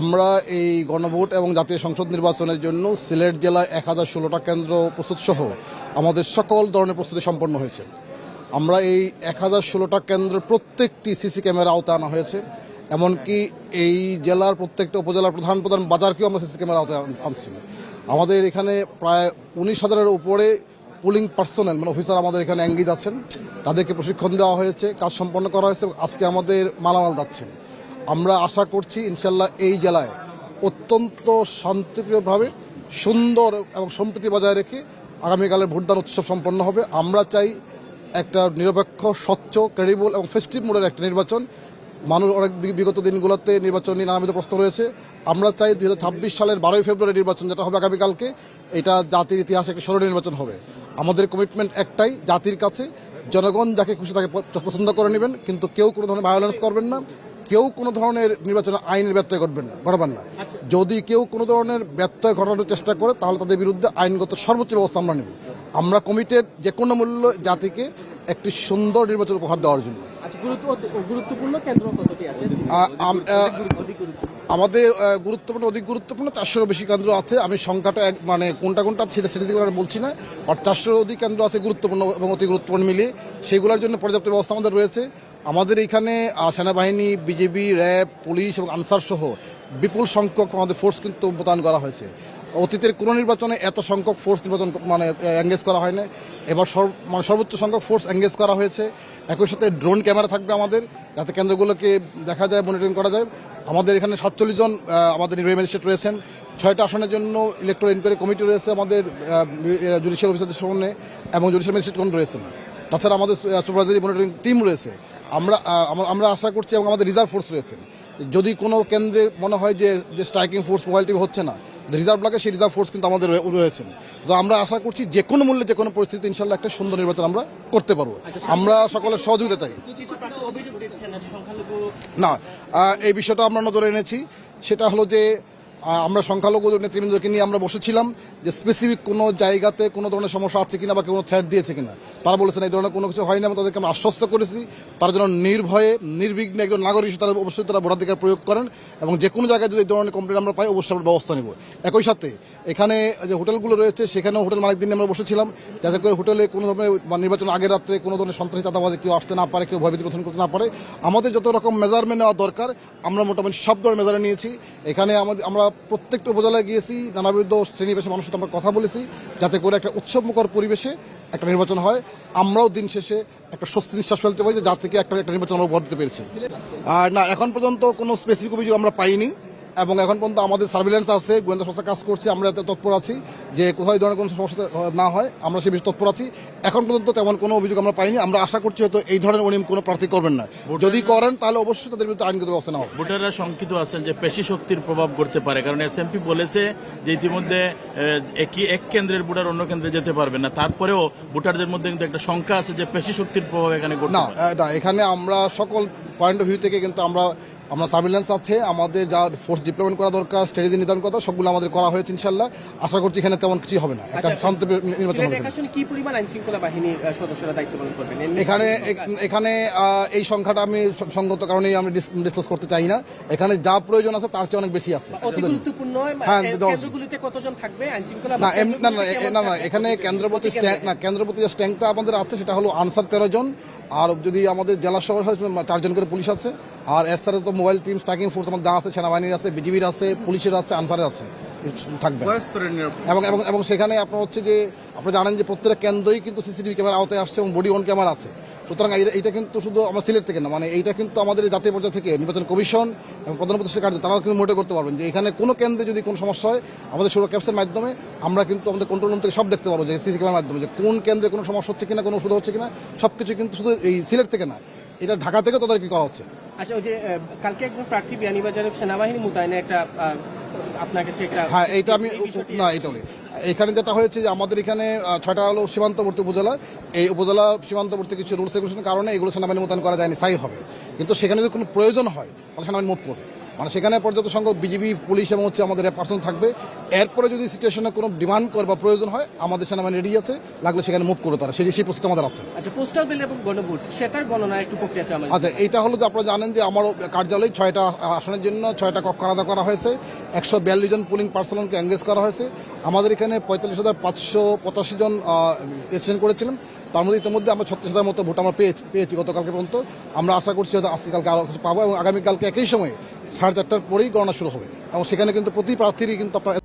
আমরা এই গণভোট এবং জাতীয় সংসদ নির্বাচনের জন্য সিলেট জেলায় এক হাজার ষোলোটা কেন্দ্র প্রস্তুত সহ আমাদের সকল ধরনের প্রস্তুতি সম্পন্ন হয়েছে। আমরা এই এক হাজার ষোলোটা কেন্দ্র প্রত্যেকটি সিসি ক্যামেরা আওতায় আনা হয়েছে, এমনকি এই জেলার প্রত্যেকটা উপজেলার প্রধান প্রধান বাজারকেও আমরা সিসি ক্যামেরা আওতায় আনছি। আমাদের এখানে প্রায় উনিশ হাজারের উপরে পুলিং পার্সোনাল মানে অফিসার আমাদের এখানে এঙ্গেজ আছেন। তাদেরকে প্রশিক্ষণ দেওয়া হয়েছে, কাজ সম্পন্ন করা হয়েছে আজকে আমাদের মালামাল যাচ্ছেন। আমরা আশা করছি ইনশাল্লাহ এই জেলায় অত্যন্ত শান্তিপ্রিয়ভাবে, সুন্দর এবং সম্প্রীতি বজায় রেখে আগামীকালের ভোটদান উৎসব সম্পন্ন হবে। আমরা চাই একটা নিরপেক্ষ, স্বচ্ছ ক্রেডিবল এবং ফেস্টিভ মোডের একটা নির্বাচন। মানুষ অনেক বিগত দিনগুলোতে নির্বাচন নিয়ে নানাবিধ প্রশ্ন রয়েছে। আমরা চাই দুই হাজার ছাব্বিশ সালের বারোই ফেব্রুয়ারি নির্বাচন যেটা হবে আগামীকালকে, এটা জাতির ইতিহাসে একটা স্মরণীয় নির্বাচন হবে। আমাদের কমিটমেন্ট একটাই, জাতির কাছে জনগণ যাকে খুশি তাকে পছন্দ করে নেবেন, কিন্তু কেউ কোনো ধরনের ভায়োলেন্স করবেন না। কেউ কোনো ধরনের নির্বাচনে আইনের ব্যত্যয় করবেন না ঘটাবেন না। যদি কেউ কোনো ধরনের ব্যত্যয় ঘটানোর চেষ্টা করে তাহলে তাদের বিরুদ্ধে আইনগত সর্বোচ্চ ব্যবস্থা আমরা নেব। আমরা কমিটির যে কোনো মূল্য জাতিকে একটি সুন্দর নির্বাচন উপহার দেওয়ার জন্য। আচ্ছা গুরুত্বপূর্ণ কেন্দ্র কতটি আছে? আমাদের গুরুত্বপূর্ণ অধিক গুরুত্বপূর্ণ চারশোরও বেশি কেন্দ্র আছে। আমি সংখ্যাটা এক- মানে কোনটা কোনটা সেটা সেটা দিকে আমি বলছি না। আর চারশোর অধিক কেন্দ্র আছে গুরুত্বপূর্ণ এবং অতি গুরুত্বপূর্ণ মিলিয়ে। সেগুলোর জন্য পর্যাপ্ত ব্যবস্থা আমাদের রয়েছে। আমাদের এখানে সেনাবাহিনী বিজেপি র্যাব, পুলিশ এবং আনসার সহ বিপুল সংখ্যক আমাদের ফোর্স কিন্তু মোতায়েন করা হয়েছে। অতীতের কোনো নির্বাচনে এত সংখ্যক ফোর্স নির্বাচন মানে এঙ্গেজ করা হয় না এবার মানে সর্বোচ্চ সংখ্যক ফোর্স এঙ্গেজ করা হয়েছে। একই সাথে ড্রোন ক্যামেরা থাকবে আমাদের, যাতে কেন্দ্রগুলোকে দেখা যায় মনিটরিং করা যায়। আমাদের এখানে সাতচল্লিশ জন আমাদের নির্বাহী ম্যাজিস্ট্রেট রয়েছেন। ছয়টা আসনের জন্য ইলেকট্রাল ইনকোয়ারি কমিটি রয়েছে আমাদের জুডিশিয়াল অফিসারদের সামনে এবং জুডিশিয়াল ম্যাজিস্ট্রেটগণ রয়েছেন। তাছাড়া আমাদের সুপারভাইজারি মনিটরিং টিম রয়েছে। আমরা আমরা- আশা করছি এবং আমাদের রিজার্ভ ফোর্স রয়েছে। যদি কোনো কেন্দ্রে মনে হয় যে যে স্ট্রাইকিং ফোর্স মোবাইল টিভি হচ্ছে না রিজার্ভ লাগে সেই রিজার্ভ ফোর্স কিন্তু আমাদের রয়ে- রয়েছেন। তো আমরা আশা করছি যে কোনো মূল্যে যে কোনো পরিস্থিতি ইনশাল্লাহ একটা সুন্দর নির্বাচন আমরা করতে পারব। আমরা সকলের সহযোগিতা চাই। সংখ্যালঘু না এই বিষয়টা আমরা নজরে এনেছি। সেটা হলো যে আমরা সংখ্যালঘু নেতৃবৃন্দকে নিয়ে আমরা বসেছিলাম যে স্পেসিফিক কোনো জায়গাতে কোনো ধরনের সমস্যা আছে কিনা বা কোনো থ্রেট দিয়েছে কিনা। তারা বলেছেন এই ধরনের কোনো কিছু হয়নি এবং তাদেরকে আমরা আশ্বস্ত করেছি। তারা যেন নির্ভয়ে, নির্বিঘ্নে একজন নাগরিক হিসেবে তারা অবশ্যই তারা ভোটাধিকার প্রয়োগ করেন এবং যে কোনো জায়গায় যদি এই ধরনের কমপ্লেন আমরা পাই, অবশ্যই আমরা ব্যবস্থা নেব। একই সাথে, এখানে যে হোটেলগুলো রয়েছে, সেখানেও হোটেল মালিক দিন আমরা বসেছিলাম। যাতে করে হোটেলে কোনো ধরনের নির্বাচন আগের রাত্রে কোনো ধরনের সন্ত্রাসী, চাঁদাবাজে কেউ আসতে না পারে, কেউ ভয়ভীতি প্রথম করতে না পারে। আমাদের যত রকম মেজারমেন্ট নেওয়া দরকার, আমরা মোটামুটি সব ধরনের মেজারে নিয়েছি। এখানে আমাদের, আমরা প্রত্যেকটা উপজেলায় গিয়েছি, নানাবিধ শ্রেণি পেশা মানুষের সাথে আমরা কথা বলেছি, যাতে করে একটা উৎসবমুখর পরিবেশে একটা নির্বাচন হয়। আমরাও দিন শেষে একটা স্বস্তি নিঃশ্বাস ফেলতে পারি যে থেকে একটা একটা নির্বাচন আমরা ভোট দিতে পেরেছি। আর না, এখন পর্যন্ত কোনো স্পেসিফিক অভিযোগ আমরা পাইনি। এবং এখন পর্যন্ত আমাদের সার্ভিলেন্স আছে গোয়েন্দা সংস্থা কাজ করছে আমরা এতে তৎপর আছি যে কোথাও ধরনের কোনো সমস্যা না হয় আমরা সে বিষয়ে তৎপর আছি। এখন পর্যন্ত তেমন কোনো অভিযোগ আমরা পাইনি আমরা আশা করছি হয়তো এই ধরনের অনিয়ম কোনো প্রার্থী করবেন না। যদি করেন তাহলে অবশ্যই তাদের বিরুদ্ধে আইনগত ব্যবস্থা নেওয়া ভোটাররা শঙ্কিত আছেন যে পেশি শক্তির প্রভাব করতে পারে কারণ এসএমপি বলেছে যে ইতিমধ্যে একই এক কেন্দ্রের ভোটার অন্য কেন্দ্রে যেতে পারবে না। তারপরেও ভোটারদের মধ্যে কিন্তু একটা শঙ্কা আছে যে পেশি শক্তির প্রভাব এখানে না এখানে আমরা সকল পয়েন্ট অফ ভিউ থেকে কিন্তু আমরা আমরা সার্ভিলেন্স আছে আমাদের যা ফোর্স ডিপ্লয়মেন্ট করা দরকার স্ট্র্যাটেজি নির্ধারণ করা সবগুলো আমাদের করা হয়েছে ইনশাল্লাহ আশা করছি এখানে তেমন কিছু হবে না। একটা আচ্ছা, শান্ত নির্বাচন হবে কি পরিমাণ আইন শৃঙ্খলা বাহিনীর সদস্যরা দায়িত্ব পালন করবেন? এখানে এখানে এই সংখ্যাটা আমি সঙ্গত কারণেই আমি ডিসকাস করতে চাই না। এখানে যা প্রয়োজন আছে তার চেয়ে অনেক বেশি আছে। গুরুত্বপূর্ণ হ্যাঁ, এ- দশ। কেন্দ্রগুলিতে কতজন থাকবে? আইন শৃঙ্খলা না না না না এখানে কেন্দ্রপতি না কেন্দ্রপতি যে স্ট্যাঙ্কটা আমাদের আছে সেটা হলো আনসার তেরো জন। আর যদি আমাদের জেলা শহর হয় চারজন করে পুলিশ আছে। আর এর সাথে তো মোবাইল টিম স্ট্রাইকিং ফোর্স আমাদের যা আছে সেনাবাহিনীর আছে বিজিবির আছে পুলিশের আছে আনসারের আছে থাকবে। এবং এবং এবং সেখানে আপনার হচ্ছে যে আপনি জানেন যে প্রত্যেকটা কেন্দ্রই কিন্তু সিসিটিভি ক্যামেরা আওতায় আসছে এবং বডি অন ক্যামেরা আছে। সুতরাং এইটা কিন্তু শুধু আমার সিলেট থেকে না মানে এইটা কিন্তু আমাদের জাতীয় পর্যায়ে থেকে নির্বাচন কমিশন এবং প্রধান উপদেষ্টা কার্য তারাও কিন্তু মোটে করতে পারবেন যে এখানে কোনো কেন্দ্রে যদি কোনো সমস্যা হয় আমাদের সুরক্ষা ক্যাপসের মাধ্যমে আমরা কিন্তু আমাদের কন্ট্রোল রুম থেকে সব দেখতে পারব যে সিসি ক্যামেরার মাধ্যমে যে কোন কেন্দ্রে কোনো সমস্যা হচ্ছে কিনা কোনো ওষুধ হচ্ছে কিনা সব কিছু কিন্তু শুধু এই সিলেট থেকে না। এটা ঢাকা থেকে তাদের কি করা হচ্ছে? আচ্ছা ওই যে কালকে একজন প্রার্থী বিয়ানীবাজারে সেনাবাহিনী মোতায়েনের একটা আপনার কাছে একটা হ্যাঁ এইটা আমি না এটা বলি। এখানে যেটা হয়েছে যে আমাদের এখানে ছটা ছয়টা হলো সীমান্তবর্তী উপজেলা। এই উপজেলা সীমান্তবর্তী কিছু রুলস রেগুলেশনের কারণে এগুলো সেনাবাহিনী মোতায়েন করা যায়নি স্থায়ী হবে। কিন্তু সেখানে যদি কোনো প্রয়োজন হয় তাহলে সেনাবাহিনী মুভ করবে। মানে সেখানে পর্যাপ্ত সংখ্যক বিজিবি পুলিশ এবং হচ্ছে আমাদের পার্সন থাকবে। এরপরে যদি সিচুয়েশনে কোনো ডিমান্ড করে বা প্রয়োজন হয় আমাদের সেনাবাহিনী রেডি আছে লাগলে সেখানে মুভ করে তারা। সেই সেই প্রস্তুতি আমাদের আছে। আচ্ছা পোস্টাল ব্যালট এবং গণভোট সেটার গণনার একটু প্রক্রিয়া আছে আচ্ছা এইটা হলো যে আপনারা জানেন যে আমার কার্যালয়ে ছয়টা আসনের জন্য ছয়টা কক্ষ আলাদা করা হয়েছে। একশো বিয়াল্লিশ জন পুলিং পার্সনকে এঙ্গেজ করা হয়েছে। আমাদের এখানে পঁয়তাল্লিশ হাজার পাঁচশো পঁচাশি জন রেজিস্ট্রেশন করেছিলেন তার মধ্যে ইতিমধ্যে আমরা ছত্রিশ হাজার মতো ভোট আমরা পেয়েছি পেয়েছি গতকালকে পর্যন্ত। আমরা আশা করছি হয়তো আজকে কালকে আরও কিছু পাবো এবং আগামীকালকে একই সময়ে সাড়ে চারটার পরেই গণনা শুরু হবে। এবং সেখানে কিন্তু প্রতি প্রার্থীরই কিন্তু আপনার